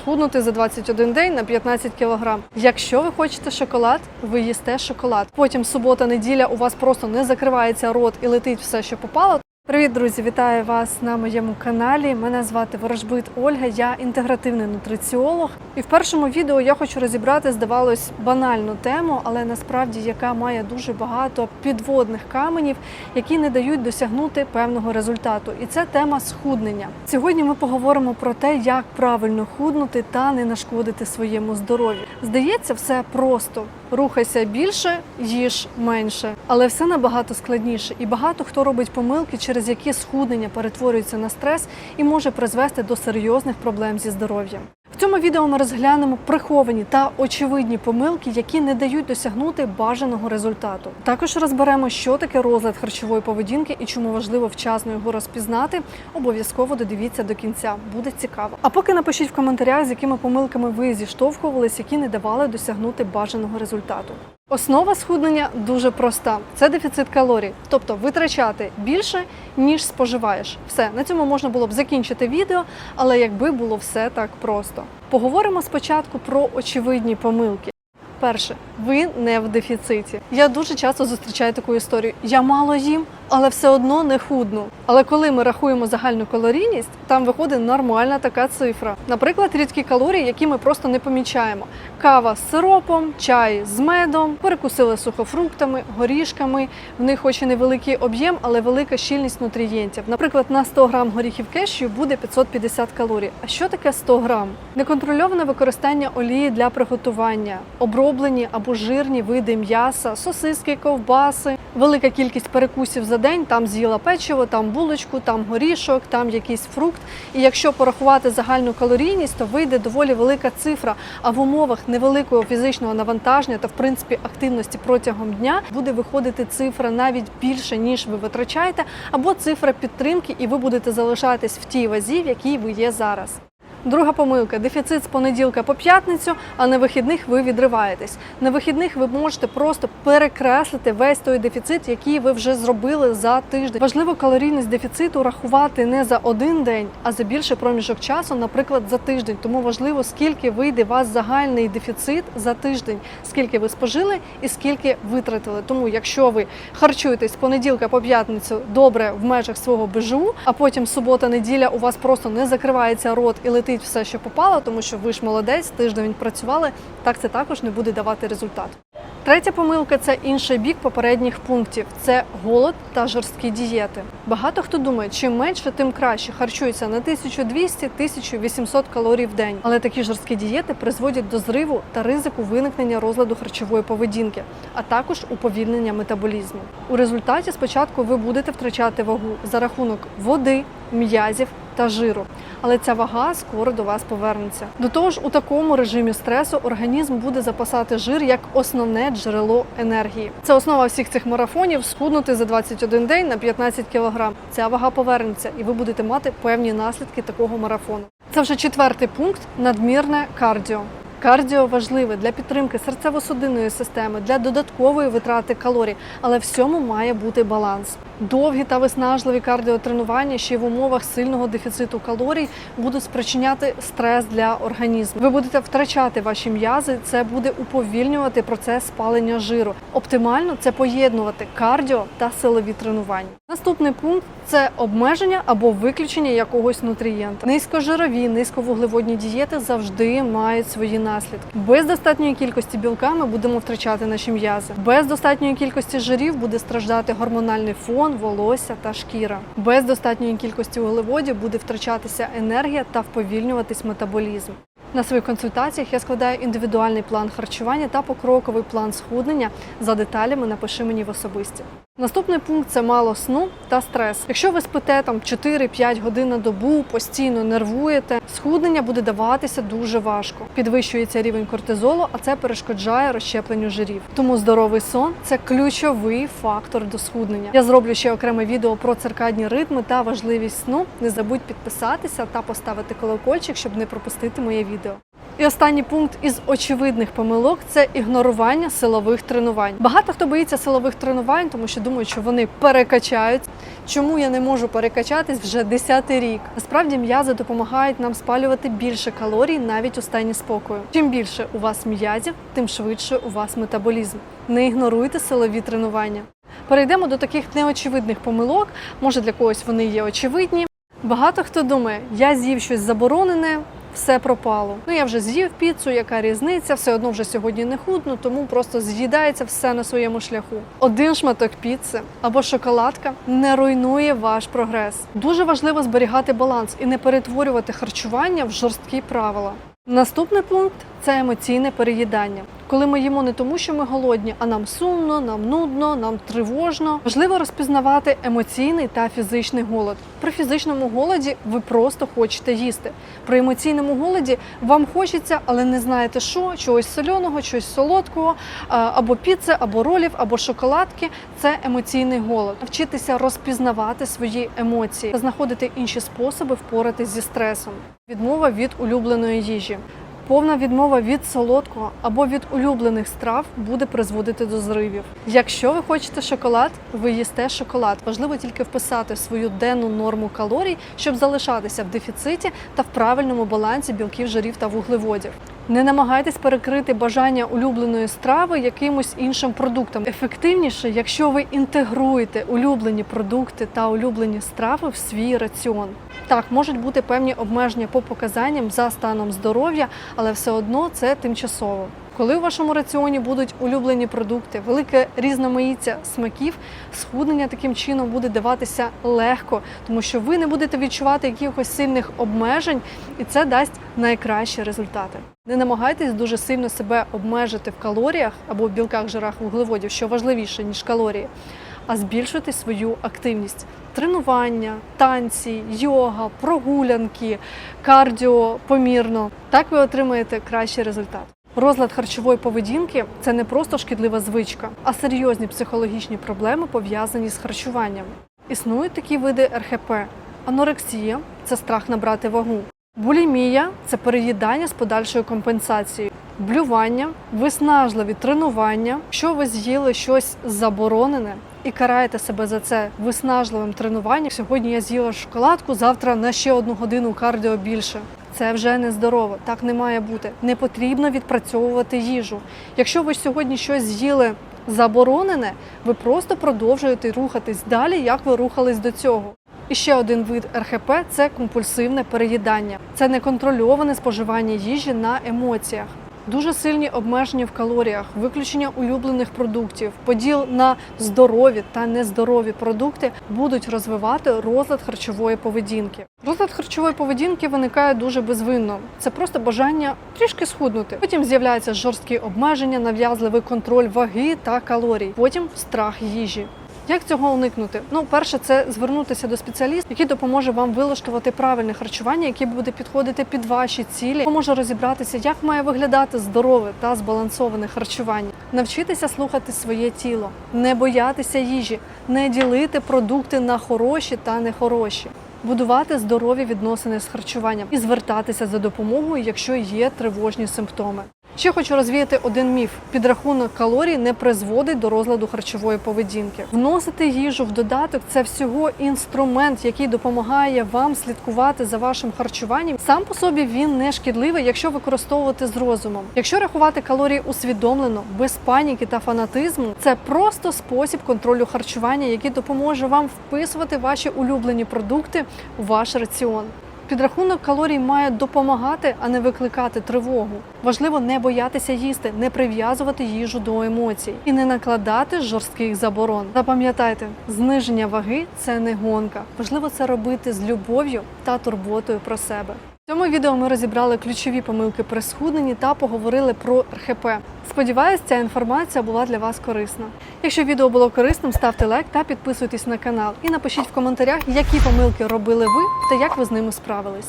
схуднути за 21 день на 15 кг. Якщо ви хочете шоколад, ви їсте шоколад. Потім субота, неділя у вас просто не закривається рот і летить все, що попало. Привіт, друзі! Вітаю вас на моєму каналі. Мене звати Ворожбит Ольга, я інтегративний нутриціолог. І в першому відео я хочу розібрати, здавалось, банальну тему, але насправді яка має дуже багато підводних каменів, які не дають досягнути певного результату. І це тема схуднення. Сьогодні ми поговоримо про те, як правильно худнути та не нашкодити своєму здоров'ю. Здається, все просто. Рухайся більше, їж менше, але все набагато складніше, і багато хто робить помилки, через які схуднення перетворюється на стрес і може призвести до серйозних проблем зі здоров'ям. В цьому відео ми розглянемо приховані та очевидні помилки, які не дають досягнути бажаного результату. Також розберемо, що таке розлад харчової поведінки і чому важливо вчасно його розпізнати. Обов'язково додивіться до кінця, буде цікаво. А поки напишіть в коментарях, з якими помилками ви зіштовхувались, які не давали досягнути бажаного результату. Основа схуднення дуже проста: це дефіцит калорій, тобто витрачати більше ніж споживаєш. Все на цьому можна було б закінчити відео, але якби було все так просто. Поговоримо спочатку про очевидні помилки. Перше, ви не в дефіциті. Я дуже часто зустрічаю таку історію. Я мало їм, але все одно не худну. Але коли ми рахуємо загальну калорійність, там виходить нормальна така цифра. Наприклад, рідкі калорії, які ми просто не помічаємо: кава з сиропом, чай з медом, перекусили сухофруктами, горішками. В них хоч і невеликий об'єм, але велика щільність нутрієнтів. Наприклад, на 100 грам горіхів кешю буде 550 калорій. А що таке 100 грам? Неконтрольоване використання олії для приготування, оброблені або жирні види м'яса, сосиски, ковбаси, велика кількість перекусів за день. Там з'їла печиво, там булочку, там горішок, там якийсь фрукт. І якщо порахувати загальну калорійність, то вийде доволі велика цифра. А в умовах невеликого фізичного навантаження та в принципі активності протягом дня буде виходити цифра навіть більше ніж ви витрачаєте, або цифра підтримки, і ви будете залишатись в тій вазі, в якій ви є зараз. Друга помилка дефіцит з понеділка по п'ятницю, а на вихідних ви відриваєтесь. На вихідних ви можете просто перекреслити весь той дефіцит, який ви вже зробили за тиждень. Важливо калорійність дефіциту рахувати не за один день, а за більше проміжок часу, наприклад, за тиждень. Тому важливо, скільки вийде вас загальний дефіцит за тиждень, скільки ви спожили і скільки витратили. Тому, якщо ви харчуєтесь з понеділка по п'ятницю добре в межах свого БЖУ, а потім субота-неділя у вас просто не закривається рот і летить все, що попало, тому що ви ж молодець, тиждень працювали. Так це також не буде давати результат. Третя помилка це інший бік попередніх пунктів: це голод та жорсткі дієти. Багато хто думає, чим менше, тим краще харчується на 1200-1800 калорій в день. Але такі жорсткі дієти призводять до зриву та ризику виникнення розладу харчової поведінки, а також уповільнення метаболізму. У результаті спочатку ви будете втрачати вагу за рахунок води, м'язів та жиру. Але ця вага скоро до вас повернеться. До того ж, у такому режимі стресу організм буде запасати жир як основне джерело енергії. Це основа всіх цих марафонів схуднути за 21 день на 15 кг. Ця вага повернеться, і ви будете мати певні наслідки такого марафону. Це вже четвертий пункт надмірне кардіо. Кардіо важливе для підтримки серцево-судинної системи, для додаткової витрати калорій, але всьому має бути баланс. Довгі та виснажливі кардіотренування ще й в умовах сильного дефіциту калорій будуть спричиняти стрес для організму. Ви будете втрачати ваші м'язи, це буде уповільнювати процес спалення жиру. Оптимально це поєднувати кардіо та силові тренування. Наступний пункт це обмеження або виключення якогось нутрієнта. Низькожирові, низьковуглеводні дієти завжди мають свої наслідки. Без достатньої кількості білка ми будемо втрачати наші м'язи. Без достатньої кількості жирів буде страждати гормональний фон, волосся та шкіра. Без достатньої кількості углеводів буде втрачатися енергія та вповільнюватись метаболізм. На своїх консультаціях я складаю індивідуальний план харчування та покроковий план схуднення. За деталями напиши мені в особисті. Наступний пункт це мало сну та стрес. Якщо ви спите там 4-5 годин на добу, постійно нервуєте, схуднення буде даватися дуже важко. Підвищується рівень кортизолу, а це перешкоджає розщепленню жирів. Тому здоровий сон це ключовий фактор до схуднення. Я зроблю ще окреме відео про циркадні ритми та важливість сну. Не забудь підписатися та поставити колокольчик, щоб не пропустити моє відео. І останній пункт із очевидних помилок це ігнорування силових тренувань. Багато хто боїться силових тренувань, тому що думають, що вони перекачають. Чому я не можу перекачатись вже 10-й рік? Насправді м'язи допомагають нам спалювати більше калорій навіть у стані спокою. Чим більше у вас м'язів, тим швидше у вас метаболізм. Не ігноруйте силові тренування. Перейдемо до таких неочевидних помилок. Може для когось вони є очевидні. Багато хто думає, я з'їв щось заборонене, все пропало. Ну я вже з'їв піцу, яка різниця, все одно вже сьогодні не худну, тому просто з'їдається все на своєму шляху. Один шматок піци або шоколадка не руйнує ваш прогрес. Дуже важливо зберігати баланс і не перетворювати харчування в жорсткі правила. Наступний пункт це емоційне переїдання. Коли ми їмо не тому, що ми голодні, а нам сумно, нам нудно, нам тривожно. Важливо розпізнавати емоційний та фізичний голод. При фізичному голоді ви просто хочете їсти. При емоційному голоді вам хочеться, але не знаєте що, чогось соляного, чогось солодкого, або піци, або ролів, або шоколадки. Це емоційний голод. Вчитися розпізнавати свої емоції та знаходити інші способи впоратись зі стресом. Відмова від улюбленої їжі. Повна відмова від солодкого або від улюблених страв буде призводити до зривів. Якщо ви хочете шоколад, ви їсте шоколад. Важливо тільки вписати свою денну норму калорій, щоб залишатися в дефіциті та в правильному балансі білків, жирів та вуглеводів. Не намагайтесь перекрити бажання улюбленої страви якимось іншим продуктом. Ефективніше, якщо ви інтегруєте улюблені продукти та улюблені страви в свій раціон. Так, можуть бути певні обмеження по показанням за станом здоров'я, але все одно це тимчасово. Коли у вашому раціоні будуть улюблені продукти, велике різноманіття смаків, схуднення таким чином буде даватися легко, тому що ви не будете відчувати якихось сильних обмежень, і це дасть найкращі результати. Не намагайтесь дуже сильно себе обмежити в калоріях або в білках, жирах, вуглеводів, що важливіше ніж калорії, а збільшуйте свою активність. Тренування, танці, йога, прогулянки, кардіо помірно. Так ви отримаєте кращий результат. Розлад харчової поведінки це не просто шкідлива звичка, а серйозні психологічні проблеми пов'язані з харчуванням. Існують такі види РХП: анорексія це страх набрати вагу, булімія це переїдання з подальшою компенсацією, блювання, виснажливі тренування. Якщо ви з'їли щось заборонене і караєте себе за це виснажливим тренуванням. Сьогодні я з'їла шоколадку, завтра на ще одну годину кардіо більше. Це вже нездорово, так не має бути. Не потрібно відпрацьовувати їжу. Якщо ви сьогодні щось з'їли заборонене, ви просто продовжуєте рухатись далі, як ви рухались до цього. І ще один вид РХП це компульсивне переїдання. Це неконтрольоване споживання їжі на емоціях. Дуже сильні обмеження в калоріях, виключення улюблених продуктів, поділ на здорові та нездорові продукти будуть розвивати розлад харчової поведінки. Розлад харчової поведінки виникає дуже безвинно. Це просто бажання трішки схуднути. Потім з'являються жорсткі обмеження, нав'язливий контроль ваги та калорій. Потім страх їжі. Як цього уникнути? Ну, перше, це звернутися до спеціаліста, який допоможе вам вилаштувати правильне харчування, яке буде підходити під ваші цілі, допоможе розібратися, як має виглядати здорове та збалансоване харчування, навчитися слухати своє тіло, не боятися їжі, не ділити продукти на хороші та нехороші. Будувати здорові відносини з харчуванням і звертатися за допомогою, якщо є тривожні симптоми. Ще хочу розвіяти один міф: підрахунок калорій не призводить до розладу харчової поведінки. Вносити їжу в додаток це всього інструмент, який допомагає вам слідкувати за вашим харчуванням. Сам по собі він не шкідливий, якщо використовувати з розумом. Якщо рахувати калорії усвідомлено, без паніки та фанатизму, це просто спосіб контролю харчування, який допоможе вам вписувати ваші улюблені продукти у ваш раціон. Підрахунок калорій має допомагати, а не викликати тривогу. Важливо не боятися їсти, не прив'язувати їжу до емоцій і не накладати жорстких заборон. Запам'ятайте, зниження ваги це не гонка. Важливо це робити з любов'ю та турботою про себе. Цьому відео ми розібрали ключові помилки при схудненні та поговорили про РХП. Сподіваюсь, ця інформація була для вас корисна. Якщо відео було корисним, ставте лайк та підписуйтесь на канал. І напишіть в коментарях, які помилки робили ви та як ви з ними справились.